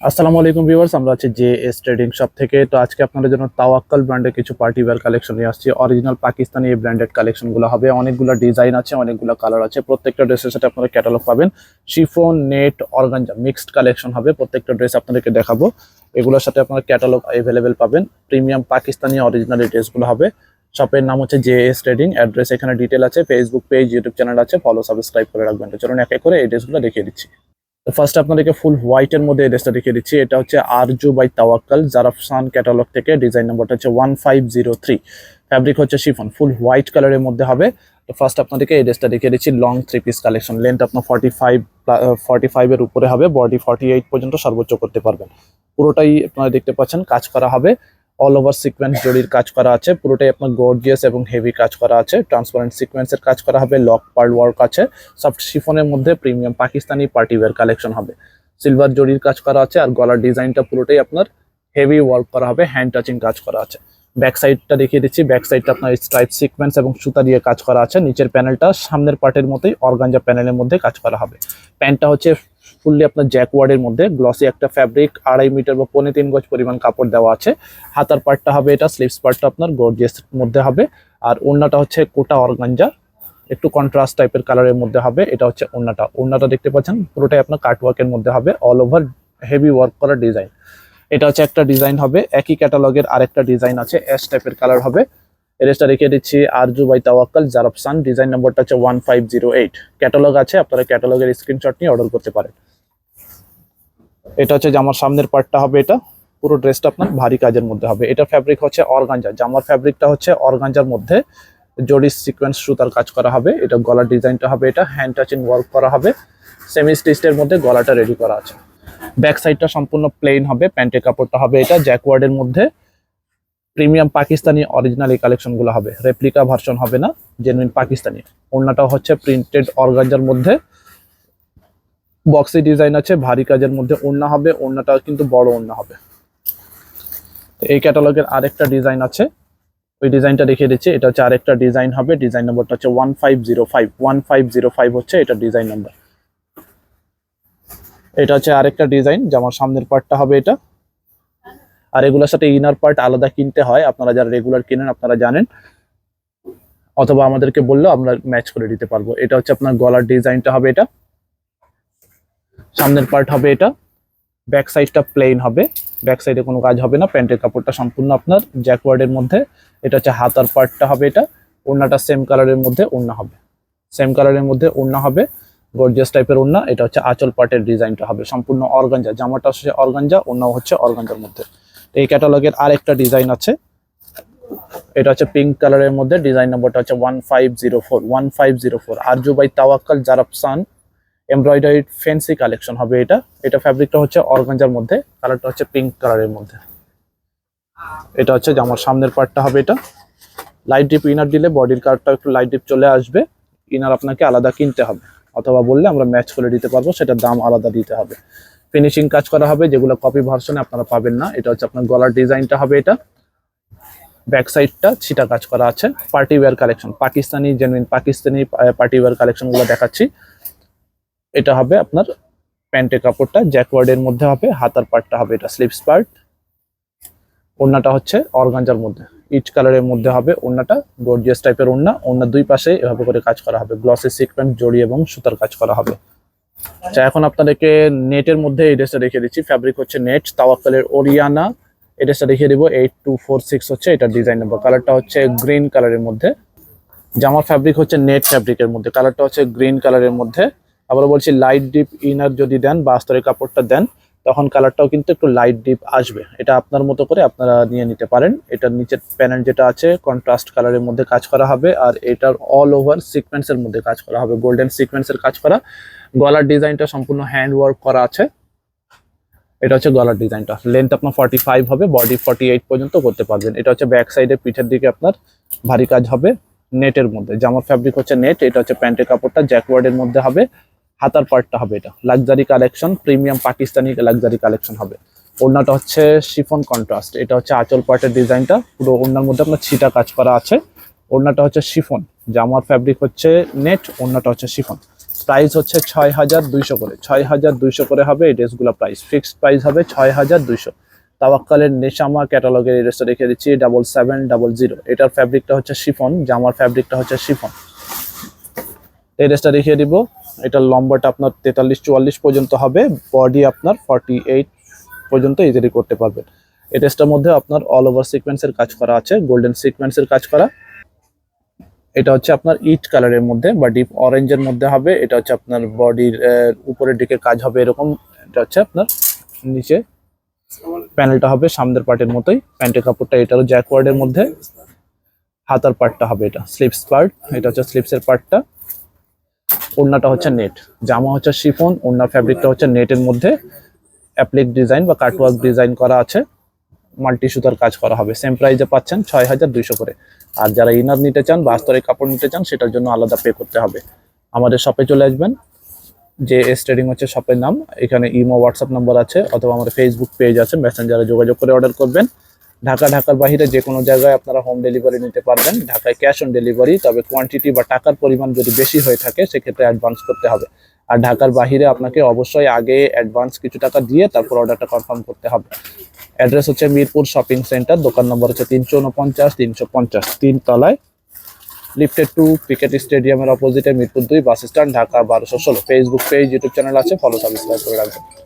আসসালামু আলাইকুম ভিউয়ার্স, আমরা আছি জে এস ট্রেডিং শপ থেকে। তো আজকে আপনাদের জন্য তাওয়াক্কাল ব্র্যান্ডের কিছু পার্টি ওয়্যার কালেকশন নিয়ে আসছি। অরিজিনাল পাকিস্তানি এই ব্র্যান্ডেড কালেকশনগুলো হবে। অনেকগুলো ডিজাইন আছে, অনেকগুলো কালার আছে। প্রত্যেকটা ড্রেসের সাথে আপনারা ক্যাটালগ পাবেন। Chiffon, net, organza, mixed collection হবে। প্রত্যেকটা ড্রেস আপনাদেরকে দেখাবো। এগুলোর সাথে আপনারা ক্যাটালগ অ্যাভেলেবেল পাবেন। প্রিমিয়াম পাকিস্তানি অরিজিনাল এই ড্রেসগুলো হবে। শপের নাম হচ্ছে জে এস ট্রেডিং। অ্যাড্রেস এখানে ডিটেল আছে। ফেসবুক পেজ ইউটিউব চ্যানেল আছে। ফলো সাবস্ক্রাইব করে রাখবেন। তো চলুন এক এক করে এই ড্রেসগুলো দেখিয়ে দিচ্ছি। তো ফার্স্ট আপনাদেরকে ফুল হোয়াইটের মধ্যে এই ড্রেসটা দেখিয়ে দিচ্ছি। এটা হচ্ছে আরজু বাই তাওয়াক্কাল জারাফসান ক্যাটালগ থেকে ডিজাইন নাম্বারটা হচ্ছে one five zero three fabric হচ্ছে শিফন ফুল হোয়াইট কালারের মধ্যে হবে। তো ফার্স্ট আপনাদেরকে এই ড্রেসটা দেখিয়ে দিচ্ছি long three piece collection length আপনার ফর্টি ফাইভ ফর্টি ফাইভের উপরে হবে বডি ফর্টি এইট পর্যন্ত সর্বোচ্চ করতে পারবেন। পুরোটাই আপনারা দেখতে পাচ্ছেন, কাজ করা হবে। অল ওভার সিকোয়েন্স জরির কাজ করা আছে, পুরোটাই আপনার গর্জিয়াস এবং হেভি কাজ করা আছে। ট্রান্সপারেন্ট সিকোয়েন্সের কাজ করা হবে লক পার্ল ওয়ার্ক আছে। সফট শিফনের মধ্যে premium Pakistani party wear collection হবে। সিলভার জরির কাজ করা আছে আর গলার ডিজাইনটা পুরোটাই আপনার হেভি ওয়ার্ক করা হবে হ্যান্ড টাচিং কাজ করা আছে। ব্যাক সাইডটা দেখিয়ে দিচ্ছি ব্যাক সাইডটা আপনার স্ট্রাইপ সিকোয়েন্স এবং সুতা দিয়ে কাজ করা আছে। নিচের প্যানেলটা সামনের পার্টের মতোই অর্গানজা প্যানেলের মধ্যে কাজ করা হবে। প্যান্টটা হচ্ছে ফুললি আপনার জ্যাকওয়ার্ডের মধ্যে। গ্লসি একটা ফ্যাব্রিক আড়াই মিটার বা পৌনে তিন গজ পরিমাণ কাপড় দেওয়া আছে। হাতার পার্টটা হবে এটা স্লিভস পার্টটা আপনার গর্জিয়াস মধ্যে হবে। আর ওড়নাটা হচ্ছে কোটা অর্গানজা। একটু কন্ট্রাস্ট টাইপের কালারের মধ্যে হবে, এটা হচ্ছে ওড়নাটা। ওড়নাটা দেখতে পাচ্ছেন, পুরোটাই আপনার কাট ওয়ার্কের মধ্যে হবে অল ওভার হেভি ওয়ার্ক করা ডিজাইন এটা হচ্ছে একটা ডিজাইন হবে, একই ক্যাটালগের আরেকটা ডিজাইন আছে এস টাইপের কালার হবে। এরেসটা রেখে দিচ্ছি, আরজু বাই তাওয়াক্কাল জারাফসান ডিজাইন নম্বরটা হচ্ছে one five zero eight catalogue আছে, আপনারা ক্যাটালগের স্ক্রিনশট নিয়ে অর্ডার করতে পারেন। এটা হচ্ছে জামার সামনের পার্টটা হবে এটা। পুরো ড্রেসটা আপনার ভারী কাজের মধ্যে হবে। এটা ফ্যাব্রিক হচ্ছে অর্গাঞ্জা জামার ফ্যাব্রিকটা হচ্ছে অর্গাঞ্জার মধ্যে জরি সিকোয়েন্স সুতার কাজ করা হবে। এটা গলার ডিজাইনটা হবে এটা। হ্যান্ড টাচিং ওয়ার্ক করা হবে। সেমি স্টিচের মধ্যে গলাটা রেডি করা আছে। ব্যাক সাইডটা সম্পূর্ণ প্লেন হবে। প্যান্টের কাপড়টা হবে এটা জ্যাকওয়ার্ডের মধ্যে। প্রিমিয়াম পাকিস্তানি অরিজিনাল এই কালেকশনগুলো হবে। রেপ্লিকা ভার্সন হবে না। জেনুইন পাকিস্তানি ওড়নাটাও হচ্ছে প্রিন্টেড অর্গাঞ্জার মধ্যে। বক্সি ডিজাইন আছে, ভারী কাজের মধ্যে ওড়না হবে ওড়নাটা কিন্তু বড় ওড়না হবে। এই ক্যাটালগের আরেকটা ডিজাইন আছে, ওই ডিজাইনটা দেখিয়ে দিচ্ছি, এটা হচ্ছে আরেকটা ডিজাইন হবে, ডিজাইন নম্বরটা হচ্ছে one five zero five, one five zero five হচ্ছে এটা ডিজাইন নাম্বার। এটা হচ্ছে আরেকটা ডিজাইন জামার সামনের পার্টটা হবে এটা। আর এগুলোর সাথে ইনার পার্ট আলাদা কিনতে হয়, আপনারা যারা রেগুলার কিনেন, আপনারা জানেন। অথবা আমাদেরকে বললেও আমরা ম্যাচ করে দিতে পারব। এটা হচ্ছে আপনার গলার ডিজাইনটা হবে এটা। সামনের পার্ট হবে এটা। ব্যাক সাইডটা প্লেন হবে। ব্যাক সাইডে কোনো কাজ হবে না। প্যান্টের কাপড়টা সম্পূর্ণ আপনার জ্যাকওয়ার্ডের মধ্যে। এটা হচ্ছে হাতার পার্টটা হবে এটা। ওড়নাটা সেম কালারের মধ্যে ওড়না হবে। সেম কালারের মধ্যে ওড়না হবে। গর্জিয়াস টাইপের ওড়না। এটা হচ্ছে আঁচল পার্টের ডিজাইনটা হবে। সম্পূর্ণ অর্গাঞ্জা জামাটা হচ্ছে অর্গাঞ্জা ওড়নাও হচ্ছে অর্গাঞ্জার মধ্যে। এই ক্যাটালগের আরেকটা ডিজাইন আছে। এটা হচ্ছে পিঙ্ক কালারের মধ্যে। ডিজাইন নম্বরটা হচ্ছে one five zero four one five zero four Arzoo by Tawakkal Zarafshan embroidery fancy collection হবে এটা। এটা ফ্যাব্রিকটা হচ্ছে অর্গাঞ্জার মধ্যে কালারটা হচ্ছে পিঙ্ক কালারের মধ্যে। এটা হচ্ছে জামার সামনের পার্টটা হবে এটা। লাইট ডিপ ইনার দিলে বডির কালারটা একটু লাইট ডিপ চলে আসবে। ইনার আপনাকে আলাদা কিনতে হবে। অথবা বললে আমরা ম্যাচ করে দিতে পারব সেটার দাম আলাদা দিতে হবে। ফিনিশিং কাজ করা হবে, যেগুলো কপি ভার্সনে আপনারা পাবেন না। এটা হচ্ছে আপনার গলার ডিজাইনটা হবে এটা। ব্যাক সাইডটা ছিটা কাজ করা আছে। Party wear collection Pakistani genuine Pakistani party wear কালেকশনগুলো দেখাচ্ছি। এটা হবে আপনার প্যান্টের কাপড়টা জ্যাকওয়ার্ডের মধ্যে হবে হাতার পার্টটা হবে এটা স্লিপস পার্ট ওড়নাটা হচ্ছে অর্গাঞ্জার মধ্যে ইট কালারের মধ্যে হবে ওড়নাটা গর্জিয়াস টাইপের ওড়না ওড়না দুই পাশে এভাবে করে কাজ করা হবে গ্লসি সিকোয়েন্স জড়ি এবং সুতার কাজ করা হবে। আচ্ছা এখন আপনাদেরকে নেটের মধ্যে এই ড্রেসটা দেখিয়ে দিচ্ছি ফ্যাব্রিক হচ্ছে নেট তাওয়াক্কালের ওরিয়ানা, এই ড্রেসটা দেখিয়ে দিব এইট টু ফোর সিক্স হচ্ছে এটা ডিজাইন নেব কালারটা হচ্ছে গ্রিন কালারের মধ্যে। জামার ফ্যাব্রিক হচ্ছে নেট ফ্যাব্রিকের মধ্যে কালারটা হচ্ছে গ্রিন কালারের মধ্যে। আবার বলছি লাইট ডিপ ইনার যদি দেন বা আস্তরের কাপড়টা দেন, তখন কালারটাও কিন্তু একটু লাইট ডিপ আসবে। এটা আপনার মতো করে আপনারা নিয়ে নিতে পারেন। এটার নিচের প্যানেল যেটা আছে কন্ট্রাস্ট কালারের মধ্যে কাজ করা হবে আর এটার অল ওভার সিকোয়েন্সের মধ্যে কাজ করা হবে। গোল্ডেন সিকোয়েন্সের কাজ করা। গলার ডিজাইনটা সম্পূর্ণ হ্যান্ড ওয়ার্ক করা আছে। এটা হচ্ছে গলার ডিজাইনটা লেন্থ আপনার ফর্টি ফাইভ হবে বডি ফর্টি এইট পর্যন্ত করতে পারবেন। এটা হচ্ছে ব্যাক সাইডে পিঠের দিকে আপনার ভারী কাজ হবে। নেটের মধ্যে। জামার ফ্যাব্রিক হচ্ছে নেট এটা হচ্ছে প্যান্টের কাপড়টা জ্যাকওয়ার্ডের মধ্যে হবে। হাতার পার্টটা হবে এটা। Luxury collection premium Pakistani luxury collection হবে। ওড়নাটা হচ্ছে শিফন কন্ট্রাস্ট এটা হচ্ছে আঁচল পার্টের ডিজাইনটা। পুরো ওড়নার মধ্যে আপনার ছিটা কাজ করা আছে। ওড়নাটা হচ্ছে শিফন জামার ফ্যাব্রিক হচ্ছে নেট ওড়নাটা হচ্ছে শিফন প্রাইস হচ্ছে ছয় হাজার দুইশো করে। ছয় হাজার দুইশো করে হবে এই ড্রেসগুলো প্রাইস ফিক্সড প্রাইস হবে ছয় হাজার দুইশো। তাওয়াক্কালের নেশামা ক্যাটালগের এই ড্রেসটা রেখে দিচ্ছি ডাবল সেভেন ডাবল জিরো এটার ফ্যাব্রিকটা হচ্ছে শিফন জামার ফ্যাব্রিকটা হচ্ছে শিফন এই ড্রেসটা দেখিয়ে দিব। এটার লম্বাটা আপনার তেতাল্লিশ, চুয়াল্লিশ পর্যন্ত হবে। বডি আপনার ফর্টি এইট পর্যন্ত ইজিলি করতে পারবেন। ড্রেসটার মধ্যে আপনার অল ওভার সিকোয়েন্সের কাজ করা আছে গোল্ডেন সিকোয়েন্সের কাজ করা। এটা হচ্ছে আপনার ইট কালারের মধ্যে বা ডিপ অরেঞ্জের মধ্যে হবে। এটা হচ্ছে আপনার বডির উপরের দিকে কাজ হবে এরকম। এটা হচ্ছে আপনার নিচে প্যানেলটা হবে সামনের পার্টের মতোই। প্যান্টের কাপড়টা এটারও জ্যাকওয়ার্ডের মধ্যে। হাতার পার্টটা হবে এটা স্লিপস পার্ট এটা হচ্ছে স্লিপসের পার্টটা ওড়নাটা হচ্ছে নেট জামা হচ্ছে শিফন, ওড়না ফ্যাব্রিকটা হচ্ছে নেটের মধ্যে। অ্যাপ্লিক ডিজাইন বা কাটওয়ার্ক ডিজাইন করা আছে। মাল্টি সুতার কাজ করা হবে। সেম প্রাইজে পাচ্ছেন ছয় হাজার দুইশো করে। আর যারা ইনার নিতে চান বা আস্তরের কাপড় নিতে চান, সেটার জন্য আলাদা পে করতে হবে। আমাদের শপে চলে আসবেন। যে এস ট্রেডিং হচ্ছে শপের নাম। এখানে ইমো হোয়াটসঅ্যাপ নাম্বার আছে, অথবা আমাদের ফেসবুক পেজ আছে। মেসেঞ্জারে যোগাযোগ করে অর্ডার করবেন। ঢাকা, ঢাকার বাইরে যে কোনো জায়গায় আপনারা হোম ডেলিভারি নিতে পারবেন। ঢাকায় ক্যাশ অন ডেলিভারি তবে কোয়ান্টিটি বা টাকার পরিমাণ যদি বেশি হয়ে থাকে, সেক্ষেত্রে অ্যাডভান্স করতে হবে। আর ঢাকার বাহিরে আপনাকে অবশ্যই আগে অ্যাডভান্স কিছু টাকা দিয়ে তারপর অর্ডারটা কনফার্ম করতে হবে। অ্যাড্রেস হচ্ছে মিরপুর শপিং সেন্টার দোকান নম্বর হচ্ছে তিনশো উনপঞ্চাশ, তিনশো পঞ্চাশ, তিন তলায়। লিফটেড টু ক্রিকেট স্টেডিয়ামের অপোজিটে মিরপুর দুই বাস স্ট্যান্ড ঢাকা বারোশো ষোলো। ফেসবুক পেজ ইউটিউব চ্যানেল আছে ফলো সাবস্ক্রাইব করে রাখবেন।